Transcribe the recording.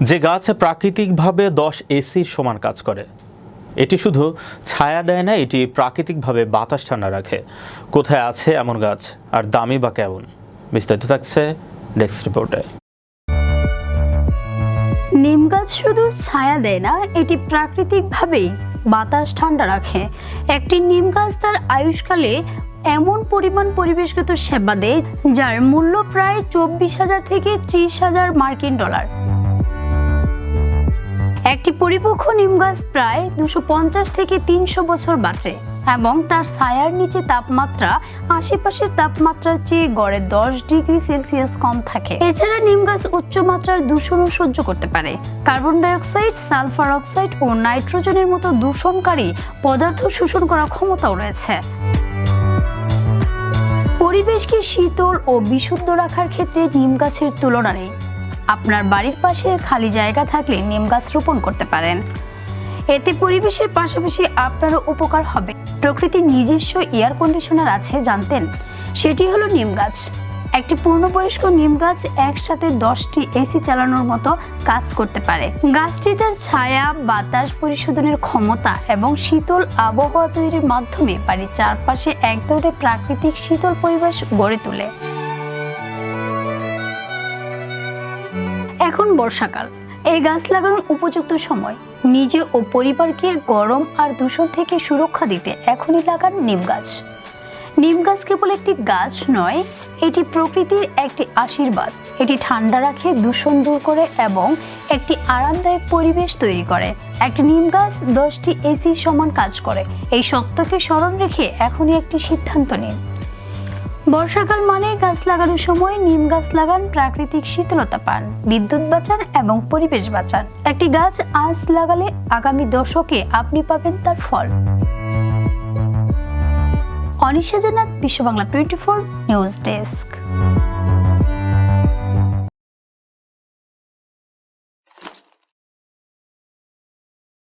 যে গাছ প্রাকৃতিকভাবে দশ এসির সমান কাজ করে। এটি শুধু ছায়া দেয় না, এটি প্রাকৃতিকভাবে বাতাস ঠান্ডা রাখে। কোথায় আছে এমন গাছ, আর দামি বা কেমন? বিস্তারিত থাকছে নেক্সট রিপোর্টে নিম গাছ শুধু ছায়া দেয় না, এটি প্রাকৃতিকভাবেই বাতাস ঠান্ডা রাখে। একটি নিম গাছ তার আয়ুষ্কালে এমন পরিমাণ পরিবেশগত সেবা দেয়, যার মূল্য প্রায় চব্বিশ হাজার থেকে ত্রিশ হাজার মার্কিন ডলার। একটি পরিপক্ষ নিম গাছ প্রায় দুশো থেকে তিনশো বছর বাঁচে এবং তার ছায়ার নিচে তাপমাত্রা আশেপাশের তাপমাত্রার চেয়ে গড়ে দশ ডিগ্রি সেলসিয়াস কম থাকে। এছাড়া নিম গাছ উচ্চ মাত্রার দূষণও সহ্য করতে পারে। কার্বন ডাইঅক্সাইড, সালফার অক্সাইড ও নাইট্রোজেনের মতো দূষণকারী পদার্থ শোষণ করার ক্ষমতাও রয়েছে। পরিবেশকে শীতল ও বিশুদ্ধ রাখার ক্ষেত্রে নিম গাছের তুলনা নেই আপনার বাড়ির পাশে খালি জায়গা থাকলে নিম গাছ রোপণ করতে পারেন। এতে পরিবেশের পাশাপাশি আপনারও উপকার হবে। প্রকৃতির নিজস্ব এয়ার কন্ডিশনার আছে, জানতেন? সেটি হলো নিম গাছ। একটি পূর্ণবয়স্ক নিম গাছ একসাথে দশটি এসি চালানোর মতো কাজ করতে পারে। গাছটি তার ছায়া, বাতাস পরিশোধনের ক্ষমতা এবং শীতল আবহাওয়া তৈরির মাধ্যমে বাড়ির চারপাশে এক ধরনের প্রাকৃতিক শীতল পরিবেশ গড়ে তোলে। এখন বর্ষাকাল। এই গাছ লাগানোর উপযুক্ত সময়। নিজে ও পরিবারকে গরম আর দূষণ থেকে সুরক্ষা দিতে এখনই লাগান নিম গাছ। নিম গাছ কেবল একটি গাছ নয়, এটি প্রকৃতির একটি আশীর্বাদ। এটি ঠান্ডা রাখে, দূষণ দূর করে এবং একটি আরামদায়ক পরিবেশ তৈরি করে। একটি নিম গাছ দশটি এসির সমান কাজ করে। এই সত্যকে স্মরণ রেখে এখনই একটি সিদ্ধান্ত নিন। বর্ষাকাল মানে গাছ লাগানোর সময় নিম গাছ লাগান প্রাকৃতিক শীতলতা পান, বিদ্যুৎ বাঁচান এবং পরিবেশ বাঁচান। একটি গাছ আজ লাগালে আগামী দশকে আপনি পাবেন তার ফল। অনিশা জানাত Biswa Bangla twenty four news desk.